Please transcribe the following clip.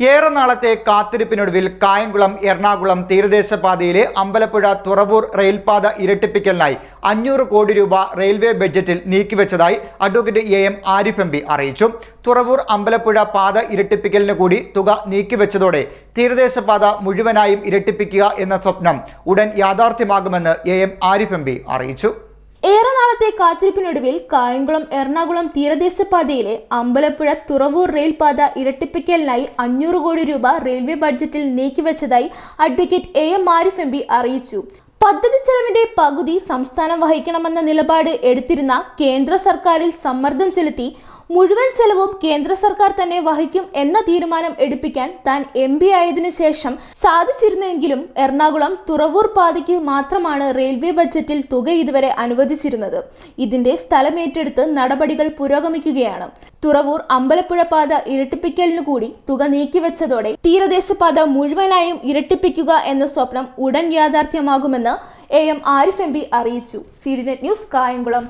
ഏറെ നാളത്തെ കാത്തിരിപ്പിനൊടുവിൽ കായംകുളം എറണാകുളം തീരദേശപാതയിലെ അമ്പലപ്പുഴ തുറവൂർ റെയിൽപാത ഇരട്ടിപ്പിക്കലിനായി അഞ്ഞൂറ് കോടി രൂപ റെയിൽവേ ബഡ്ജറ്റിൽ നീക്കിവെച്ചതായി advocate A M Arif M P അറിയിച്ചു. തുറവൂർ അമ്പലപ്പുഴ പാത ഇരട്ടിപ്പിക്കലിന് കൂടി തുക നീക്കിവെച്ചതോടെ തീരദേശപാത മുഴുവനായും ഇരട്ടിപ്പിക്കുക എന്ന സ്വപ്നം ഉടൻ യാഥാർത്ഥ്യമാകുമെന്ന് A M Arif M P അറിയിച്ചു. ഏറെ നാളത്തെ കാത്തിരിപ്പിനൊടുവിൽ കായംകുളം എറണാകുളം തീരദേശപാതയിലെ അമ്പലപ്പുഴ തുറവൂർ റെയിൽപാത ഇരട്ടിപ്പിക്കലിനായി അഞ്ഞൂറ് കോടി രൂപ റെയിൽവേ ബഡ്ജറ്റിൽ നീക്കിവച്ചതായി advocate A M Arif M P അറിയിച്ചു. പദ്ധതി ചെലവിന്റെ പകുതി സംസ്ഥാനം വഹിക്കണമെന്ന നിലപാട് എടുത്തിരുന്ന കേന്ദ്ര സർക്കാരിൽ സമ്മർദ്ദം ചെലുത്തി മുഴുവൻ ചെലവും കേന്ദ്ര സർക്കാർ തന്നെ വഹിക്കും എന്ന തീരുമാനം എടുപ്പിക്കാൻ താൻ എം പി ആയതിനു ശേഷം സാധിച്ചിരുന്നെങ്കിലും എറണാകുളം തുറവൂർ പാതയ്ക്ക് മാത്രമാണ് റെയിൽവേ ബജറ്റിൽ തുക ഇതുവരെ അനുവദിച്ചിരുന്നത്. ഇതിന്റെ സ്ഥലമേറ്റെടുത്ത് നടപടികൾ പുരോഗമിക്കുകയാണ്. തുറവൂർ അമ്പലപ്പുഴ പാത ഇരട്ടിപ്പിക്കലിനു കൂടി തുക നീക്കിവെച്ചതോടെ തീരദേശ പാത മുഴുവനായും ഇരട്ടിപ്പിക്കുക എന്ന സ്വപ്നം ഉടൻ യാഥാർത്ഥ്യമാകുമെന്ന് A M Arif M P അറിയിച്ചു. C D net news Kayamkulam.